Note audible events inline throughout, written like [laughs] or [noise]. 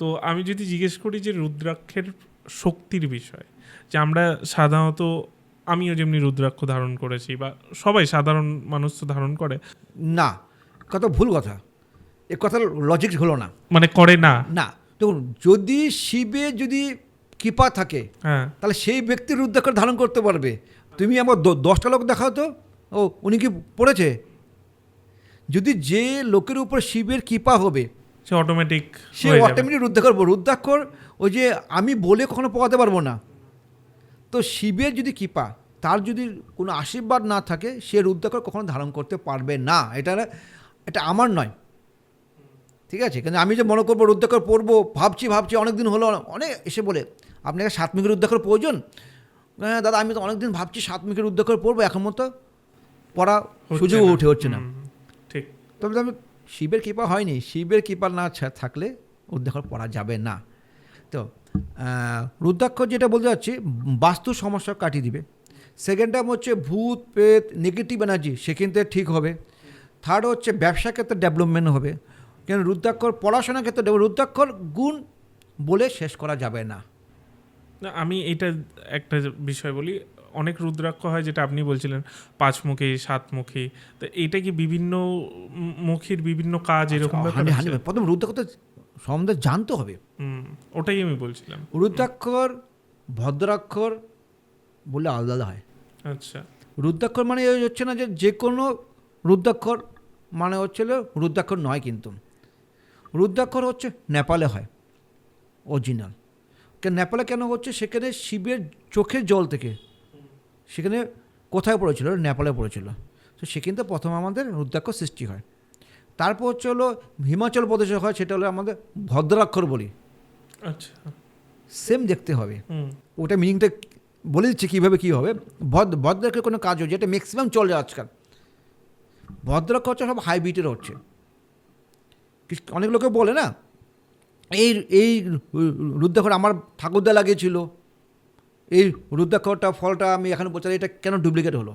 তো আমি যদি জিজ্ঞেস করি যে রুদ্রাক্ষের শক্তির বিষয় যে আমরা সাধারণত আমিও যেমনি রুদ্রাক্ষ ধারণ করেছি বা সবাই সাধারণ মানুষ তো ধারণ করে। না কত ভুল কথা। এ কথার লজিক হলো না। মানে করে না। না দেখুন যদি শিবে যদি কৃপা থাকে হ্যাঁ। তাহলে সেই ব্যক্তি রুদ্রাক্ষর ধারণ করতে পারবে। তুমি আমার দশটা লোক দেখাও তো। ও উনি কি পড়েছে? যদি যে লোকের উপর শিবের কৃপা হবে সে অটোমেটিক সে অটোমেটিক রুদ্রাক্ষর বলবে। রুদ্রাক্ষর ওই যে আমি বলে কখনো পড়াতে পারব না। তো শিবের যদি কৃপা তার যদি কোনো আশীর্বাদ না থাকে সে রুদ্রাক্ষর কখনো ধারণ করতে পারবে না। এটা এটা আমার নয়। ঠিক আছে? কিন্তু আমি যে মনে করব রুদ্রাক্ষর পরবো ভাবছি ভাবছি অনেক দিন হলো অনেক এসে বলে আপনাকে সাতমিকের রুদ্রাক্ষর প্রয়োজন? হ্যাঁ দাদা আমি তো অনেক দিন ভাবছি সাতমিকের রুদ্রাক্ষর পরবো এখন মতো পড়া সুযোগ উঠে হচ্ছে না। ঠিক। তবে আমি শিবের কৃপা হয়নি। শিবের কৃপা না থাকলে রুদ্রাক্ষর পড়া যাবে না। তো রুদ্রাক্ষর যেটা বলতে যাচ্ছি, বাস্তু সমস্যা কাটিয়ে দিবে। সেকেন্ড টাইম হচ্ছে ভূত পেত নেগেটিভ এনার্জি সেক্ষেত্রে ঠিক হবে। থার্ড হচ্ছে ব্যবসা ক্ষেত্রে ডেভেলপমেন্ট হবে। কেন রুদ্রাক্ষর পড়াশোনার ক্ষেত্রে রুদ্রাক্ষর গুণ বলে শেষ করা যাবে না। না, আমি এটা একটা বিষয় বলি। অনেক রুদ্রাক্ষ হয় যেটা আপনি বলছিলেন পাঁচমুখী সাতমুখী। তো এটা কি বিভিন্ন মুখীর বিভিন্ন কাজ এরকম হানি- আছে? প্রথম রুদ্রাক্ষর তো সম্বন্ধে জানতে হবে। ওটাই আমি বলছিলাম। রুদ্রাক্ষর ভদ্রাক্ষর বলে আলাদা আলাদা হয়। আচ্ছা। রুদ্রাক্ষর মানে এই হচ্ছে না যে যে কোনো রুদ্রাক্ষর মানে হচ্ছিল রুদ্রাক্ষর নয় কিন্তু। রুদ্রাক্ষর হচ্ছে নেপালে হয় অরিজিনাল কেন নেপালে কেন হচ্ছে? সেখানে শিবের চোখের জল থেকে সেখানে কোথায় পড়েছিল? নেপালে পড়েছিল। তো সেখান থেকে প্রথম আমাদের রুদ্রাক্ষর সৃষ্টি হয়। তারপর হচ্ছে হলো হিমাচল প্রদেশে হয় সেটা হলো আমাদের ভদ্রাক্ষর বলি। আচ্ছা। সেম দেখতে হবে। ওটা মিনিংটা বলে দিচ্ছে কীভাবে কী হবে। ভদ্র ভদ্রাক্ষের কোনো কাজ হচ্ছে এটা ম্যাক্সিমাম চলে আজকাল। ভদ্রাক্ষ হচ্ছে সব হাইব্রিডের হচ্ছে। অনেক লোকে বলে না এই এই রুদ্রাক্ষর আমার ঠাকুরদা লাগিয়েছিল। এই রুদ্রাক্ষরটা, ফলটা আমি এখানে বলছি এটা কেন ডুপ্লিকেট হলো?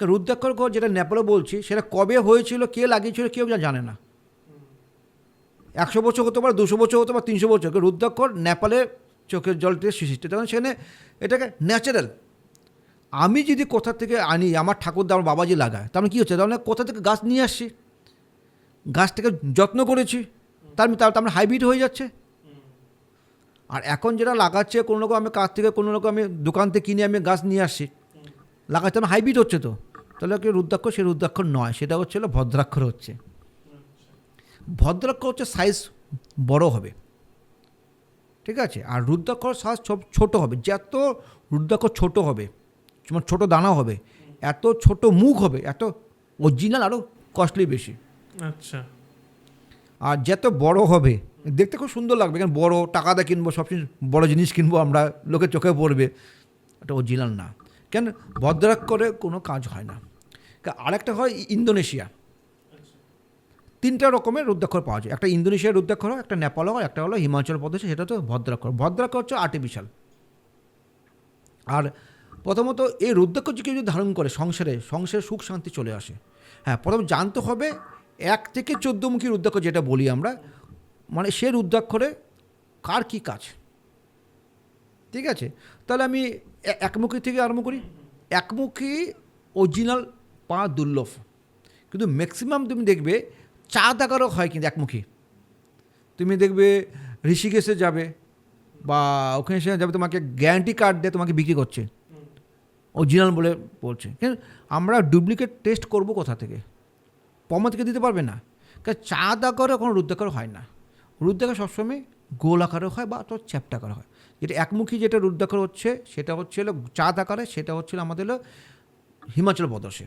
রুদ্রাক্ষর ঘর যেটা নেপালে বলছি, সেটা কবে হয়েছিল, কে লাগিয়েছিল, কেউ জানে না। একশো বছর হতে পারে, দুশো বছর হতে পারে, তিনশো বছর রুদ্রাক্ষর নেপালে চোখের জলটি সৃষ্টি, তখন সেখানে এটাকে ন্যাচারাল আমি যদি কোথা থেকে আনি, আমার ঠাকুরদা, আমার বাবাজি লাগায় তাহলে কী হচ্ছে? তাহলে কোথা থেকে গাছ নিয়ে আসছি? গাছটাকে যত্ন করেছি, তার তার তার হাইব্রিড হয়ে যাচ্ছে। আর এখন যেটা লাগাচ্ছে কোনো রকম আমি কাছ থেকে কোনো রকম আমি দোকান থেকে কিনে আমি গাছ নিয়ে আসছি। লাগাচ্ছে আমার হাইব্রিড হচ্ছে তো। তাহলে কি রুদ্রাক্ষর সে রুদ্রাক্ষর নয় সেটা হচ্ছে হলো ভদ্রাক্ষর হচ্ছে। ভদ্রাক্ষর হচ্ছে সাইজ বড় হবে। ঠিক আছে? আর রুদ্রাক্ষর সাইজ সব ছোট হবে। যত রুদ্রাক্ষর ছোট হবে তোমার ছোট দানা হবে এত ছোট মুখ হবে এত অরিজিনাল আরও কস্টলি বেশি। আচ্ছা। আর যত বড় হবে দেখতে খুব সুন্দর লাগবে। কারণ বড় টাকা দিয়ে কিনবো সবচেয়ে বড় জিনিস কিনবো, আমরা লোকের চোখে পড়বে। এটা অরিজিনাল না। কেন? ভদ্রাক্ষরে কোনো কাজ হয় না। আরেকটা হয় ইন্দোনেশিয়া। তিনটা রকমের রুদ্রাক্ষর পাওয়া যায়। একটা ইন্দোনেশিয়ার রুদ্রাক্ষর একটা নেপাল হয়, একটা হলো হিমাচল প্রদেশে, সেটা তো ভদ্রাক্ষর। ভদ্রাক্ষর হচ্ছে আর্টিফিশিয়াল আর প্রথমত এই রুদ্রাক্ষর কেউ যদি ধারণ করে সংসারে সংসারে সুখ শান্তি চলে আসে। হ্যাঁ প্রথম জানতে হবে, এক থেকে চোদ্দমুখী রুদ্রাক্ষর যেটা বলি আমরা মানে সে রুদ্রাক্ষরে কার কী কাজ? ঠিক আছে? তাহলে আমি একমুখী থেকে আরম্ভ করি। একমুখী অরিজিনাল পা দুর্লভ। কিন্তু ম্যাক্সিমাম তুমি দেখবে চা আকারও হয় কিন্তু একমুখী। তুমি দেখবে ঋষিকেশে যাবে বা ওখানে সে যাবে, তোমাকে গ্যারান্টি কার্ড দিয়ে তোমাকে বিক্রি করছে। অরিজিনাল বলে বলছে। আমরা ডুপ্লিকেট টেস্ট করব কোথা থেকে? পমা থেকে দিতে পারবে না। কারণ চাঁদ আকারে কোনো রুদ্রাকার হয় না। রুদ্রাকার সবসময় গোল আকারে হয় বা তো চ্যাপ্টা আকারে হয়। যেটা একমুখী যেটা রুদ্রাকার হচ্ছে, সেটা হচ্ছে চাঁদ আকারে, সেটা হচ্ছে আমাদের হিমাচল প্রদেশে।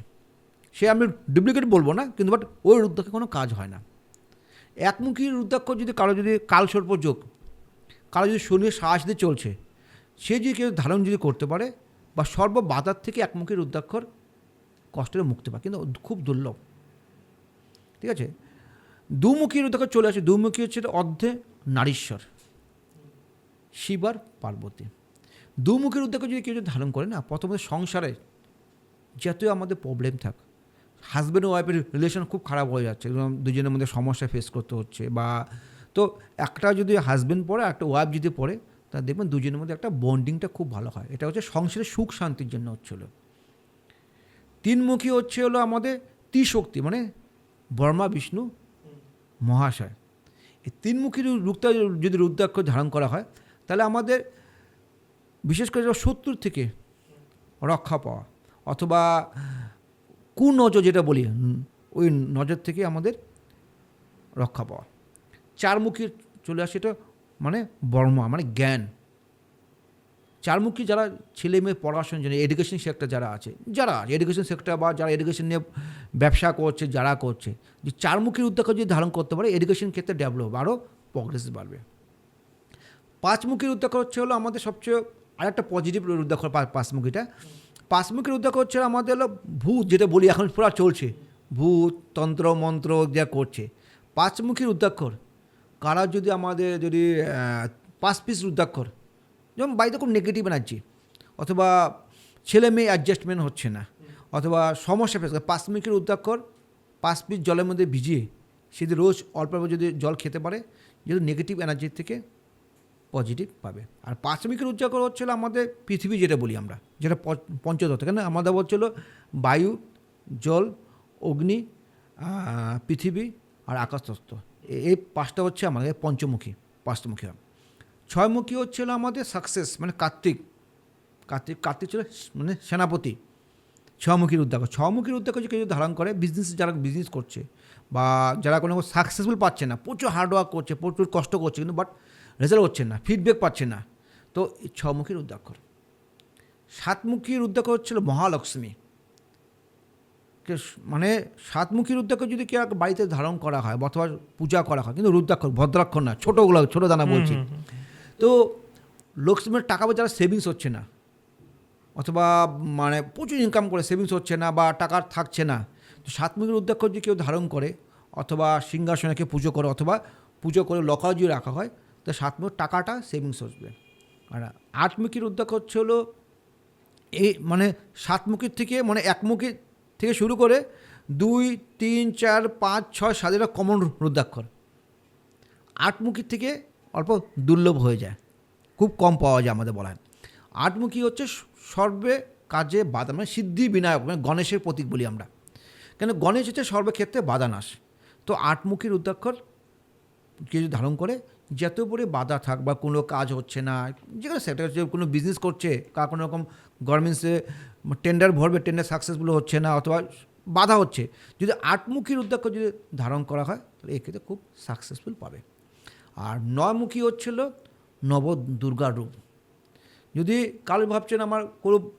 সে আমি ডুপ্লিকেট বলব না, কিন্তু বাট ওই রুদ্রাক্ষে কোনো কাজ হয় না। একমুখী রুদ্রাক্ষর যদি কারও যদি কালসর্প যোগ, কারও যদি শনির শ্বাস দিয়ে চলছে, সে যদি কেউ ধারণ যদি করতে পারে, বা সর্ব বাধার থেকে একমুখী রুদ্রাক্ষর কষ্টের মুক্তি পায়, কিন্তু খুব দুর্লভ। ঠিক আছে? দুমুখী রুদ্রাক্ষর চলে আসে। দুমুখী হচ্ছে অর্ধে নারীশ্বর, শিব আর পার্বতী। দুমুখী রুদ্রাক্ষ যদি কেউ ধারণ করে না, প্রথমত সংসারে যতই আমাদের প্রবলেম থাক হাজব্যান্ড ওয়াইফের রিলেশন খুব খারাপ হয়ে যাচ্ছে। দুজনের মধ্যে সমস্যা ফেস করতে হচ্ছে বা, তো একটা যদি হাজব্যান্ড পড়ে, একটা ওয়াইফ যদি পড়ে, তা দেখবেন দুজনের মধ্যে একটা বন্ডিংটা খুব ভালো হয়। এটা হচ্ছে সংসারের সুখ শান্তির জন্য হচ্ছিল তিনমুখী হচ্ছে হলো আমাদের ত্রিশক্তি মানে বর্মা বিষ্ণু মহাশয়। এই তিনমুখী রুক্তা যদি রুদ্রাক্ষ ধারণ করা হয়, তাহলে আমাদের বিশেষ করে শত্রুর থেকে রক্ষা পাওয়া, অথবা কুনজর যেটা বলি ওই নজর থেকে আমাদের রক্ষা পাওয়া। চারমুখী চলে আসে এটা মানে বর্মা মানে জ্ঞান। চারমুখী যারা ছেলে মেয়ে পড়াশোনার জন্য এডুকেশন সেক্টর যারা আছে যারা আছে এডুকেশন সেক্টর বা যারা এডুকেশন নিয়ে ব্যবসা করছে, যারা করছে, যে চারমুখীর উদ্যোগ যদি ধারণ করতে পারে এডুকেশন ক্ষেত্রে ডেভেলপ আরও প্রগ্রেস বাড়বে। পাঁচমুখীর উদ্যোগ হচ্ছে হলো আমাদের সবচেয়ে আরেকটা পজিটিভ উদ্যোগ পাঁচমুখীটা। পাঁচমুখীর উদ্যোগ হচ্ছে আমাদের হলো ভূত, যেটা বলি এখন পুরো চলছে। ভূত, তন্ত্র, মন্ত্র যা করছে। পাঁচমুখীর উদ্যাক্ষর কারা। যদি আমাদের যদি পাঁচ পিস রুদ্রাক্ষর যেমন বাড়িতে খুব নেগেটিভ এনার্জি অথবা ছেলে মেয়ে অ্যাডজাস্টমেন্ট হচ্ছে না, অথবা সমস্যা ফেস পাঁচমুখীর উদ্যাক্ষর পাঁচ পিস জলের মধ্যে ভিজিয়ে, সে যদি রোজ অল্প অল্প যদি জল খেতে পারে যদি নেগেটিভ এনার্জির থেকে পজিটিভ পাবে। আর পাঁচমিকের উদযাপন হচ্ছিল আমাদের পৃথিবী যেটা বলি আমরা, যেটা প- পঞ্চতত্ত্ব কেন? আমাদের হচ্ছিল বায়ু, জল, অগ্নি পৃথিবী আর আকাশতত্ত্ব। এই পাঁচটা হচ্ছে আমাদের পঞ্চমুখী পাঁচমুখী ছয়মুখী হচ্ছিল আমাদের সাকসেস মানে কার্তিক। কার্তিক কার্তিক ছিল মানে সেনাপতি। ছমুখীর উদ্যোগ। ছমুখীর উদ্যোগ হচ্ছে কেউ ধারণ করে বিজনেস যারা বিজনেস করছে বা যারা কোনো সাকসেসফুল পাচ্ছে না প্রচুর হার্ডওয়ার্ক করছে প্রচুর কষ্ট করছে কিন্তু বাট রেজাল্ট হচ্ছে না ফিডব্যাক পাচ্ছে না। তো ছমুখীর উদ্যাক্ষর সাতমুখীর উদ্যাক্ষর হচ্ছিল মহালক্ষ্মী। কে মানে সাতমুখী রুদ্রাক্ষ যদি কেউ বাড়িতে ধারণ করা হয় অথবা পূজা করা হয় কিন্তু রুদ্রাক্ষর ভদ্রাক্ষর না ছোটোগুলো ছোটো দানা বলছি। তো লক্ষ্মীর টাকা বা যারা সেভিংস হচ্ছে না। অথবা মানে প্রচুর ইনকাম করে সেভিংস হচ্ছে না বা টাকা থাকছে না। তো সাতমুখী রুদ্রাক্ষ যদি কেউ ধারণ করে অথবা সিংহাসনকে পুজো করে অথবা পুজো করে লকাও যদি রাখা হয়, তো সাতমুখ টাকাটা সেভিংস আসবে আর আটমুখী রুদ্রাক্ষ হচ্ছে হলো এই মানে সাতমুখীর থেকে মানে একমুখী থেকে শুরু করে দুই, তিন, চার, পাঁচ, ছয় সাতের কমন রুদ্রাক্ষর। আটমুখীর থেকে অল্প দুর্লভ হয়ে যায়। খুব কম পাওয়া যায় আমাদের বলা হয় আটমুখী হচ্ছে সর্বে কাজে বাধা মানে সিদ্ধি বিনায়ক মানে গণেশের প্রতীক বলি আমরা। কেন গণেশ হচ্ছে সর্বক্ষেত্রে বাধানাশ তো আটমুখী রুদ্রাক্ষর কিছু ধারণ করে, যত পরে বাধা থাক বা কোনো কাজ হচ্ছে না যেখানে সেটা হচ্ছে কোনো বিজনেস করছে, কার কোনো রকম গভর্নমেন্টসে টেন্ডার ভরবে টেন্ডার সাকসেসফুল হচ্ছে না, অথবা বাধা হচ্ছে, যদি আটমুখী রুদ্রাক্ষ যদি ধারণ করা হয়, তাহলে এক্ষেত্রে খুব সাকসেসফুল পাবে। আর নয়মুখী হচ্ছিল নব দুর্গার রূপ। যদি কাল ভাবছেন আমার কোনো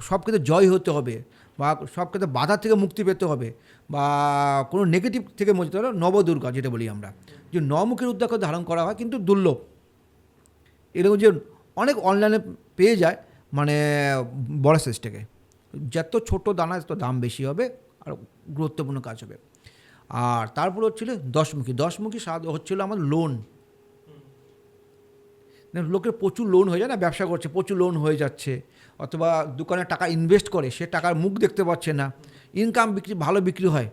সব ক্ষেত্রে জয় হতে হবে বা সব ক্ষেত্রে বাধা থেকে মুক্তি পেতে হবে বা কোনো নেগেটিভ থেকে মুক্তি হলে নবদুর্গা যেটা বলি আমরা। যে নমুখের উদ্যাক্ষ ধারণ করা হয় কিন্তু দুর্লভ। এরকম যে অনেক অনলাইনে পেয়ে যায় মানে বড় সাইজ থেকে। যত ছোট দানা, তত দাম বেশি হবে আর গুরুত্বপূর্ণ কাজ হবে। আর তারপর হচ্ছিল দশমুখী। দশমুখী হচ্ছিল আমার লোন লোকের প্রচুর লোন হয়ে যায় না, ব্যবসা করছে, প্রচুর লোন হয়ে যাচ্ছে। অথবা দোকানে টাকা ইনভেস্ট করে, সে টাকার মুখ দেখতে পাচ্ছে না। ইনকাম বিক্রি, ভালো বিক্রি হয়।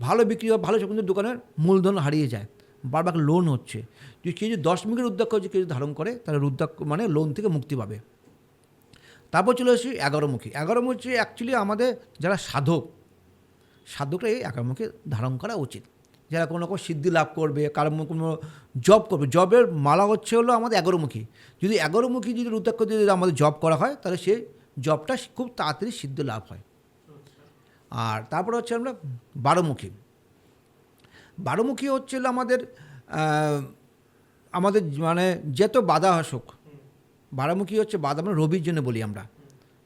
ভালো বিক্রি হয়, ভালো কিন্তু দোকানের মূলধন হারিয়ে যায়। বারবার লোন হচ্ছে। যদি কেউ যদি দশ মিনিটের উদ্যোগ যদি কেউ ধারণ করে, তাহলে উদ্যোগ মানে লোন থেকে মুক্তি পাবে। তারপর চলে আসি এগারোমুখী। এগারোমুখী অ্যাকচুয়ালি আমাদের যারা সাধক সাধকরা এই একামুখী ধারণ করা উচিত। যারা কোনো রকম সিদ্ধি লাভ করবে, কারও কোনো জব করবে জবের মালা হচ্ছে হলো আমাদের এগারোমুখী। যদি এগারোমুখী যদি রুদ্রাক্ষ যদি আমাদের জব করা হয়, তাহলে সে জবটা খুব তাড়াতাড়ি সিদ্ধ লাভ হয়। আর তারপরে হচ্ছে আমরা বারোমুখী। বারোমুখী হচ্ছে হলো আমাদের আমাদের মানে যত বাধা আসুক, বারামুখী হচ্ছে বাধা মানে রবির জন্য বলি আমরা।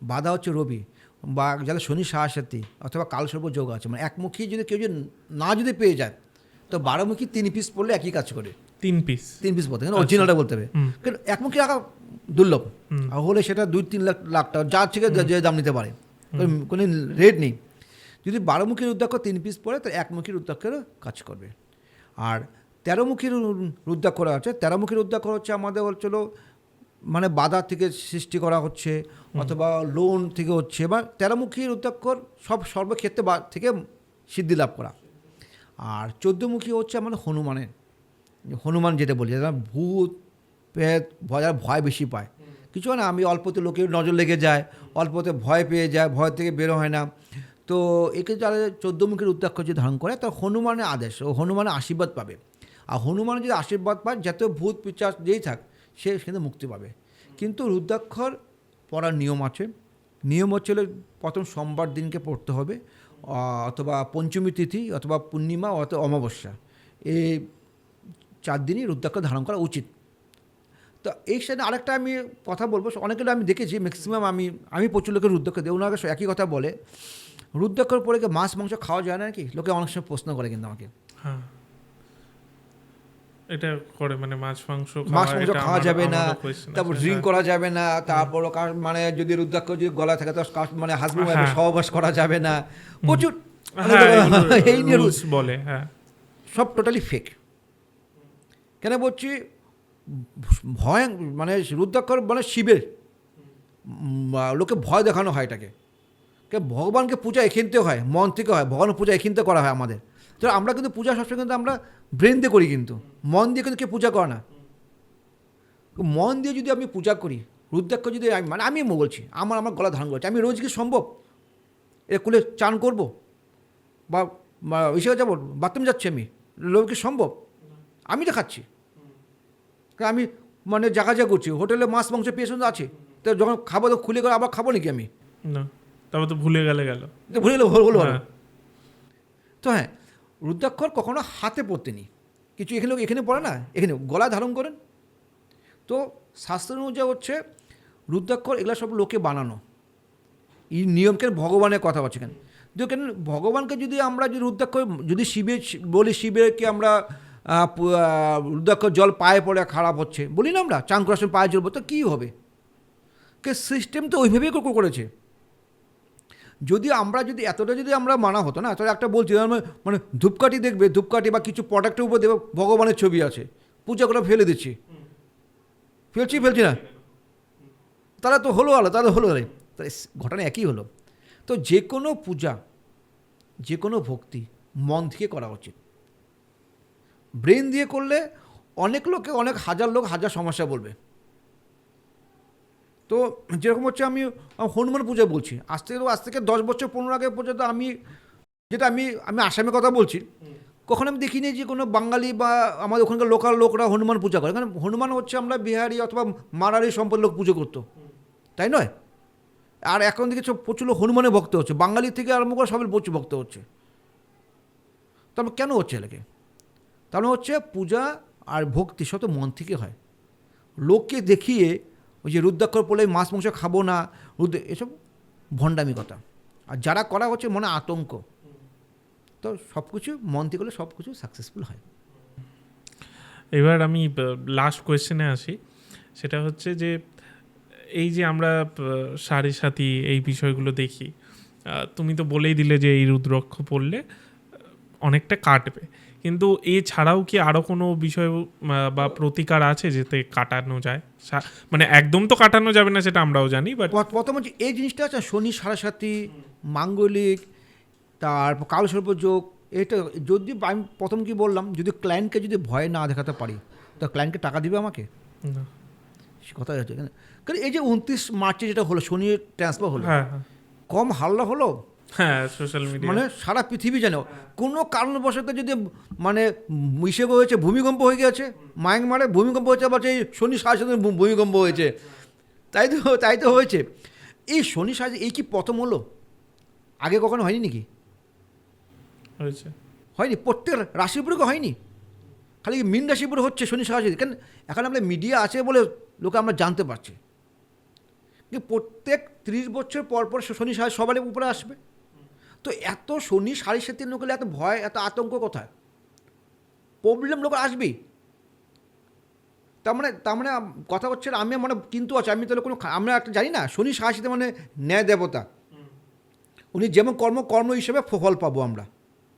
বাধা হচ্ছে রবি। বা যাদের শনি সাহাসাতি অথবা কালসর্প যোগ আছে মানে একমুখী যদি কেউ যদি না যদি পেয়ে যায় তো বারোমুখী তিন পিস পড়লে একই কাজ করে। তিন পিস তিন পিস বলতে অরিজিনালটা বলতে হবে। কিন্তু একমুখী রাখা দুর্লভ। আর হলে সেটা দুই তিন লাখ লাখ টাকা যার থেকে যে- দাম নিতে পারে। কোনো- রেট নেই। যদি বারোমুখীর রুদ্রাক্ষ তিন পিস পড়ে তো একমুখী রুদ্রাক্ষেরও কাজ করবে। আর তেরোমুখীর রু- রুদ্রাক্ষ করা হচ্ছে তেরোমুখীর রুদ্রাক্ষ হচ্ছে আমাদের হচ্ছিল মানে বাধা থেকে সৃষ্টি করা হচ্ছে। অথবা লোন থেকে হচ্ছে বা তেরোমুখী রুদ্রাক্ষর সব সর্বক্ষেত্রে বা থেকে সিদ্ধি লাভ করা। আর চোদ্দমুখী হচ্ছে আমাদের হনুমানের। হনুমান যেটা বলি যারা ভূত, প্রেত, ভয়, যারা ভয় বেশি পায়। কিছু না, আমি অল্পতে লোকের নজর লেগে যায়, অল্পতে ভয় পেয়ে যায়, ভয় থেকে বেরো হয় না। তো একে যারা চোদ্দ মুখের উদ্যাক্ষ যে ধারণ করে, তার হনুমানের আদেশ, ও হনুমানের আশীর্বাদ পাবে। আর হনুমান যদি আশীর্বাদ পায়, যত ভূত পিচাস যেই থাক, সে সেখানে মুক্তি পাবে। কিন্তু রুদ্রাক্ষর পড়ার নিয়ম আছে। নিয়ম হচ্ছে প্রথম সোমবার দিনকে পড়তে হবে অথবা পঞ্চমী তিথি অথবা পূর্ণিমা অথবা অমাবস্যা। এই চার দিনই রুদ্রাক্ষ ধারণ করা উচিত। তো এই সাথে আরেকটা আমি কথা বলব, অনেকের আমি দেখেছি ম্যাক্সিমাম আমি আমি প্রচুর লোকের রুদ্রাক্ষ দেয় ওনাকে একই কথা বলে। রুদ্রাক্ষর পরে মাছ মাংস খাওয়া যায় না কি লোকে অনেক সময় প্রশ্ন করে কিন্তু আমাকে। হ্যাঁ। এটা করে মানে মাছ মাংস মাছ খাওয়া, মাংস খাওয়া যাবে না তারপর ড্রিঙ্ক হ্যাঁ। করা যাবে না তারপর মানে যদি রুদ্রাক্ষ যদি গলা থাকে তো মানে হাজবেন্ড হ্যাঁ। সহবাস করা যাবে না। প্রচুর মানে হ্যাঁ, এগুলো [laughs] এই নিয়ে বলে হ্যাঁ। সব টোটালি ফেক কেন বলছি? ভয় মানে রুদ্রাক্ষর মানে শিবের। লোকে ভয় দেখানো হয় এটাকে। ভগবানকে পূজা এখানতে হয় মন থেকে হয় ভগবানের পূজা এখানতে করা হয় আমাদের। তো আমরা কিন্তু পূজা সবসময় কিন্তু আমরা ব্রেন দিয়ে করি কিন্তু। মন দিয়ে কিন্তু কেউ পূজা করে না। মন দিয়ে যদি আমি পূজা করি রুদ্রাক্ষ যদি আমি মানে আমি বলছি আমার আমার গলা ধারণ করছি। আমি রোজ কি সম্ভব? এ কুলে চান করব? বা ইসে যাব? বাথরুম যাচ্ছি আমি? লোক কি সম্ভব? আমি তো খাচ্ছি। আমি মানে জায়গা যা করছি। হোটেলে মাছ মাংস পেয়েছেন আছে। তো যখন খাব তো খুলে করে আবার খাব নাকি আমি? না তারপর তো ভুলে গেলে গেল। ভুলে গেলে হলো। হ্যাঁ। তো হ্যাঁ রুদ্রাক্ষর কখনো হাতে পড়তে নি কিছু এখানে এখানে পড়ে না? এখানে গলা ধারণ করেন। তো শাস্ত্র অনুযায়ী হচ্ছে রুদ্রাক্ষর এগুলো সব লোকে বানানো। এই নিয়মকে ভগবানের কথা বলছে কেন দেখেন ভগবানকে যদি আমরা যদি রুদ্রাক্ষর, যদি শিবের, বলি শিবেরকে আমরা রুদ্রাক্ষর জল পায়ে পড়ে খারাপ হচ্ছে, বলি না আমরা? চান করার পায়ে জল তো কী হবে? কে সিস্টেম তো ওইভাবেই করেছে। যদি আমরা যদি, এতটা যদি আমরা মানা হতো না, তাহলে একটা বলছি মানে ধূপকাঠি দেখবে, ধূপকাঠি বা কিছু প্রোডাক্টের উপর দেখবে ভগবানের ছবি আছে। পূজা করে ফেলে দিচ্ছি। ফেলছি ফেলছি না। তারা তো হলো আলো, তাহলে হলো তাহলে ঘটনা একই হলো। তো যে কোনো পূজা, যে কোনো ভক্তি মন থেকে করা উচিত। ব্রেন দিয়ে করলে অনেক লোকে, অনেক হাজার লোক হাজার সমস্যা বলবে। তো যেরকম হচ্ছে আমি হনুমান পূজা বলছি। আজ থেকে আজ থেকে দশ বছর পনেরো আগে পর্যন্ত আমি, যেটা আমি আমি আসামের কথা বলছি, কখনো আমি দেখিনি যে কোনো বাঙালি বা আমাদের ওখানকার লোকাল লোকরা হনুমান পূজা করে। কারণ হনুমান হচ্ছে আমরা বিহারি অথবা মারারি সম্পদ লোক পুজো করতো। তাই নয়? আর এখন দিকে সব প্রচুর হনুমানের ভক্ত হচ্ছে। বাঙালি থেকে আরম্ভ করে সবাই প্রচুর ভক্ত হচ্ছে। তবে কেন হচ্ছে এলাকে তাহলে হচ্ছে পূজা আর ভক্তি সব তো মন থেকে হয়। লোককে দেখিয়ে ওই যে রুদ্রাক্ষর পড়লে মাছ মাংস খাব না, রুদ্র, এসব ভণ্ডামি কথা। আর যারা করা হচ্ছে মনে আতঙ্ক। তো সব কিছু মন থেকে সব কিছু সাকসেসফুল হয়। এবার আমি লাস্ট কোয়েশ্চেনে আসি। সেটা হচ্ছে যে, এই যে আমরা সাড়ে সাথী এই বিষয়গুলো দেখি তুমি তো বলেই দিলে যে এই রুদ্রক্ষ পড়লে অনেকটা কাটবে। কিন্তু এছাড়াও কি আরও কোনো বিষয় বা প্রতিকার আছে যেতে কাটানো যায়? মানে একদম তো কাটানো যাবে না সেটা আমরাও জানি বাট প্রথ- প্রথম হচ্ছে এই জিনিসটা আছে শনি সারাসাতি মাঙ্গলিক তারপর কালসর্প যোগ এটা যদি আমি প্রথম কি বললাম যদি ক্লায়েন্টকে যদি ভয় না দেখাতে পারি তো ক্লায়েন্টকে টাকা দিবে আমাকে? সে কথা হচ্ছে। কারণ এই যে উনত্রিশ মার্চে যেটা হলো শনি ট্রান্সফার হলো হ্যাঁ হ্যাঁ। কম হাল্লা হলো হ্যাঁ সোশ্যাল মিডিয়া মানে সারা পৃথিবী জানো। কোনো কারণবশত যদি মানে মিশে হয়েছে ভূমিকম্প হয়ে গেছে মায়ানমারে ভূমিকম্প হয়েছে আবার সেই শনি সাহায্যে ভূমিকম্প হয়েছে। তাই তো তাই তো হয়েছে। এই শনি সাহায্যে এই কি প্রথম হলো? আগে কখনো হয়নি নাকি? হয়েছে। হয়নি? প্রত্যেক রাশির উপরে হয়নি? খালি মিন রাশির উপরে হচ্ছে শনি সাহায্যে কেন? এখন আমরা মিডিয়া আছে বলে লোকে আমরা জানতে পারছি। প্রত্যেক ত্রিশ বছর পর পর শনি সাহায্য সবার উপরে আসবে। তো এত শনি সাড়ে সাথে লোকের এত ভয় এত আতঙ্ক কোথায়? প্রবলেম লোক আসবেই তার মানে তার মানে কথা হচ্ছে আমি মানে কিন্তু আছে আমি তাহলে কোনো আমরা একটা জানি না শনি সাহায্যে মানে ন্যায় দেবতা। উনি যেমন কর্ম কর্ম হিসেবে ফল পাবো আমরা।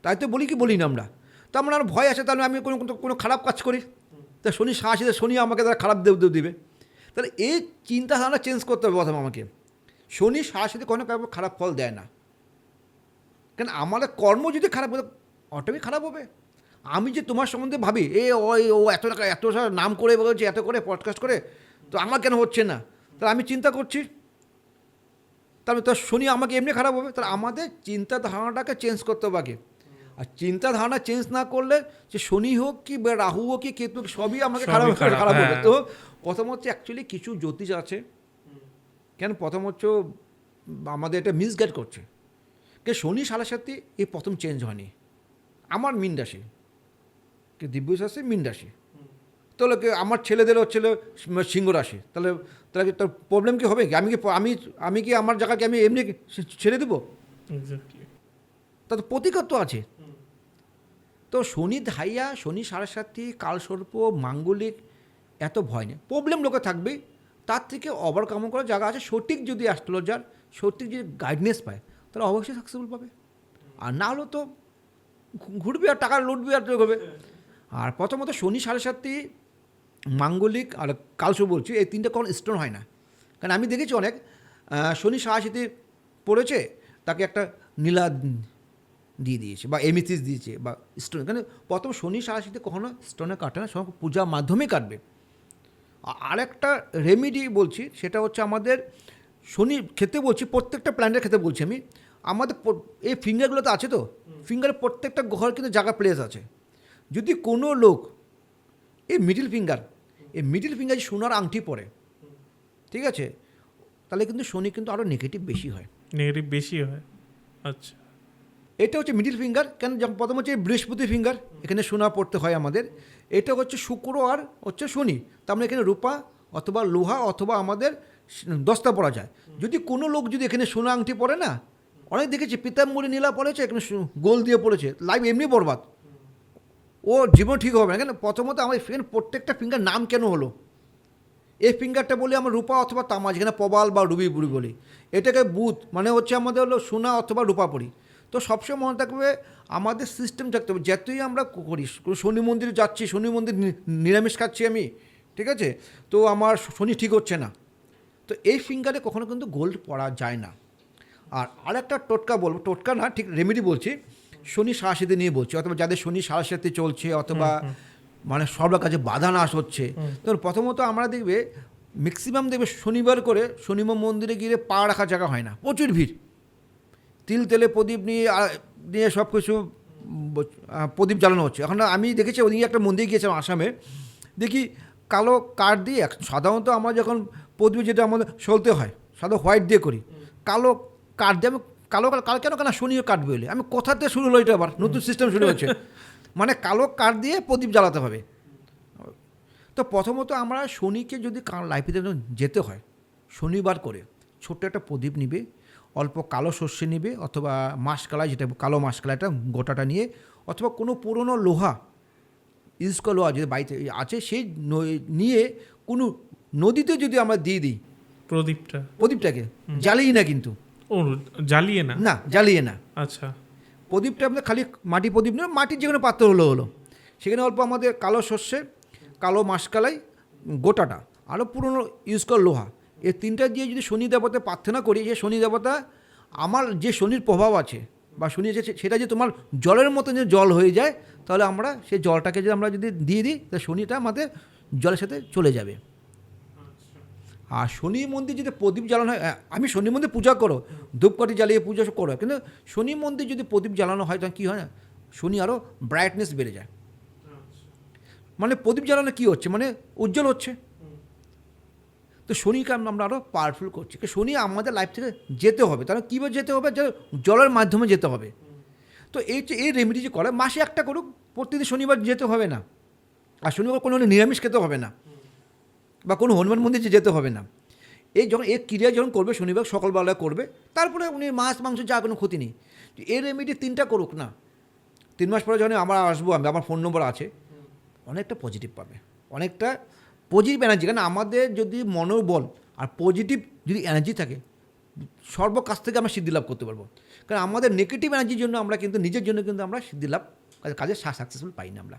তাই তো বলি কি বলি না আমরা। তো আমার আর ভয় আছে তাহলে আমি কোনো কোনো- খারাপ কাজ করি। তা শনি সাহসীতে শনি আমাকে তারা খারাপ দেব দেবে। তাহলে এই চিন্তাধারা চেঞ্জ করতে হবে প্রথম আমাকে। শনি সাহসীতে কোনো খারাপ ফল দেয় না। কেন আমাদের কর্ম যদি খারাপ হতো অটোমেটিক খারাপ হবে? আমি যে তোমার সম্বন্ধে ভাবি এ ওই ও এত টাকা এত নাম করে বলছে এত করে পডকাস্ট করে তো আমার কেন হচ্ছে না? তাহলে আমি চিন্তা করছি। তাহলে তো শনি আমাকে এমনি খারাপ হবে তাহলে আমাদের চিন্তা ধারণাটাকে চেঞ্জ করতে হবে আগে। আর চিন্তা ধারণা চেঞ্জ না করলে যে শনি হোক কি বা রাহু হোক কি কেতু হোক, সবই আমাকে খারাপ খারাপ, খারাপ হবে। হ্যাঁ। তো প্রথম হচ্ছে অ্যাকচুয়ালি কিছু জ্যোতিষ আছে কেন প্রথম হচ্ছে আমাদের এটা মিসগাইড করছে। কে শনি সাড়ে সাথে এই প্রথম চেঞ্জ হয়নি। আমার মিন রাশি। কে দিব্য রাশি মিন রাশি। তাহলে কি আমার ছেলেদের হচ্ছে সিংহ রাশি। তাহলে তাহলে কি তার প্রবলেম কি হবে? কি আমি কি আমি আমি কি আমার জায়গাকে আমি এমনি ছেড়ে দেবো? এক্স্যাক্টলি তা তো প্রতিকার তো আছে। তো শনি ধাইয়া শনি সাড়ে কালসর্প মাঙ্গলিক এত ভয় নেই। প্রবলেম লোকে থাকবেই তার থেকে ওভারকাম করার জায়গা আছে। সঠিক যদি অ্যাস্ট্রোলজার সঠিক যদি গাইডনেস পায় তাহলে অবশ্যই সাকসেসফুল পাবে। আর না হলেও তো ঘুরবি আর টাকা লুটবি আর হবে। আর প্রথমত শনি সাড়ে সাতটি, মাঙ্গলিক আর কালসর্প বলছি, এই তিনটে কোনো স্টোন হয় না। কারণ আমি দেখেছি অনেক শনি সাড়ে পড়েছে, তাকে একটা নীলা দিয়ে দিয়েছে বা এমিথিস দিয়েছে বা স্টোন এখানে প্রথম শনি সারাশিতে কখনো স্টোনে কাটে না সব পূজার মাধ্যমে কাটবে। আর একটা রেমিডি বলছি, সেটা হচ্ছে আমাদের শনি খেতে বলছি, প্রত্যেকটা প্ল্যান্টের খেতে বলছি আমি আমাদের এই ফিঙ্গারগুলো তো আছে তো? ফিঙ্গারের প্রত্যেকটা ঘর কিন্তু জায়গা প্লেস আছে। যদি কোনো লোক এই মিডিল ফিঙ্গার এই মিডিল ফিঙ্গার যে সোনার আংটি পরে ঠিক আছে? তাহলে কিন্তু শনি কিন্তু আরও নেগেটিভ বেশি হয়। নেগেটিভ বেশি হয়। আচ্ছা। এটা হচ্ছে মিডিল ফিঙ্গার কেন প্রথম হচ্ছে বৃহস্পতি ফিঙ্গার এখানে সোনা পড়তে হয় আমাদের। এটা হচ্ছে শুক্র আর হচ্ছে শনি তার মানে এখানে রূপা অথবা লোহা অথবা আমাদের দস্তা পড়া যায়। যদি কোনো লোক যদি এখানে সোনা আংটি পরে না অনেক দেখেছি, পিতাম্বরী নীলা পড়েছে এখানে গোল দিয়ে পড়েছে লাইফ এমনি বরবাদ। ও জীবন ঠিক হবে না, কেন? প্রথমত আমার ফিঙ্গার প্রত্যেকটা ফিঙ্গার নাম কেন হলো? এই ফিঙ্গারটা বলি আমরা রূপা অথবা তামা, যেখানে প্রবাল বা রুবি বুড়ি বলি। এটাকে বুথ মানে হচ্ছে আমাদের হলো সোনা অথবা রূপা পড়ি। তো সবসময় মনে থাকবে আমাদের সিস্টেম থাকতে হবে, যতই আমরা করি, শনি মন্দিরে যাচ্ছি, শনি মন্দির নিরামিষ খাচ্ছি আমি, ঠিক আছে? তো আমার শনি ঠিক হচ্ছে না। তো এই ফিঙ্গারে কখনো কিন্তু গোল্ড পড়া যায় না। আর আরেকটা টোটকা বলব টোটকা না ঠিক রেমেডি বলছি। শনি সারাশিতে নিয়ে বলছি অথবা যাদের শনি সারাশিতে চলছে অথবা মানে সব কাজে বাধা নাশ হচ্ছে তো প্রথমত আমরা দেখবে ম্যাক্সিমাম দেখবে শনিবার করে শনিবার মন্দিরে গিয়ে পা রাখার জায়গা হয় না প্রচুর ভিড়। তিল তেলে প্রদীপ নিয়ে নিয়ে সব কিছু প্রদীপ জ্বালানো হচ্ছে। এখন আমি দেখেছি ওদিকে একটা মন্দির গিয়েছিলাম আসামে দেখি কালো কাঠ দিয়ে সাধারণত আমরা যখন প্রদীপ যেটা আমাদের সলতে হয় সাদা হোয়াইট দিয়ে করি কালো দিয়ে আমি কালো কাল কেন কেন শনিও কাঠ বলে আমি কোথাতে শুরু হলো এটা আবার নতুন সিস্টেম শুরু হচ্ছে [laughs] মানে কালো কাঠ দিয়ে প্রদীপ জ্বালাতে হবে। তো প্রথমত আমরা শনিকে যদি লাইফে যেতে হয় শনিবার করে ছোট্ট একটা প্রদীপ নিবে অল্প কালো সর্ষে নিবে অথবা মাসকলাই যেটা কালো মাসকলাইটা গোটাটা নিয়ে অথবা কোনো পুরনো লোহা ইউজ করা লোহা যদি বাড়িতে আছে সেই নিয়ে কোনো নদীতে যদি আমরা দিয়ে দিই প্রদীপটা। প্রদীপটাকে জ্বালিয়ে না কিন্তু। জ্বালিয়ে না? না জ্বালিয়ে না। আচ্ছা। প্রদীপটা আমাদের খালি মাটি প্রদীপ নয় মাটির যে কোনো পাত্র হলো হলো। সেখানে অল্প আমাদের কালো সর্ষে কালো মাসকালাই গোটাটা আরও পুরনো ইউজ কর লোহা। এই তিনটা দিয়ে যদি শনি দেবতা প্রার্থনা করি যে শনি দেবতা আমার যে শনির প্রভাব আছে বা শনি যে সেটা যে তোমার জলের মতো যে জল হয়ে যায় তাহলে আমরা সেই জলটাকে যদি আমরা যদি দিয়ে দিই তাহলে শনিটা আমাদের জলের সাথে চলে যাবে। আর শনি মন্দির যদি প্রদীপ জ্বালানো হয় আমি শনি মন্দির পূজা করো, ধূপকাঠি জ্বালিয়ে পূজা করো, কিন্তু শনি মন্দির যদি প্রদীপ জ্বালানো হয় তখন কী হয় না? শনি আরও ব্রাইটনেস বেড়ে যায়। মানে প্রদীপ জ্বালানো কী হচ্ছে? মানে উজ্জ্বল হচ্ছে। তো শনিকে আমরা আরও পাওয়ারফুল করছি। শনি আমাদের লাইফ থেকে যেতে হবে। তাহলে কীভাবে যেতে হবে? যে জলের মাধ্যমে যেতে হবে। তো এই যে এই রেমেডি যে করে, মাসে একটা করুক প্রতিদিন শনিবার যেতে হবে না। আর শনিবার কোনো নিরামিষ খেতে হবে না। বা কোনো হনুমান মন্দিরে যেতে হবে না। এই যখন এই ক্রিয়া যখন করবে, শনিবার সকালবেলা করবে, তারপরে উনি মাছ, মাংস, যা কোনো ক্ষতি নেই। এই রেমেডি তিনটা করুক না। তিন মাস পরে যখন আমরা আসব, আমি, আমার ফোন নম্বর আছে, অনেকটা পজিটিভ পাবে। অনেকটা পজিটিভ এনার্জি কারণ আমাদের যদি মনোবল আর পজিটিভ যদি এনার্জি থাকে সর্ব কাছ থেকে আমরা সিদ্ধি লাভ করতে পারব। কারণ আমাদের নেগেটিভ এনার্জির জন্য আমরা কিন্তু, নিজের জন্য কিন্তু আমরা সিদ্ধি লাভ, কাজে সাকসেসফুল পাই না আমরা।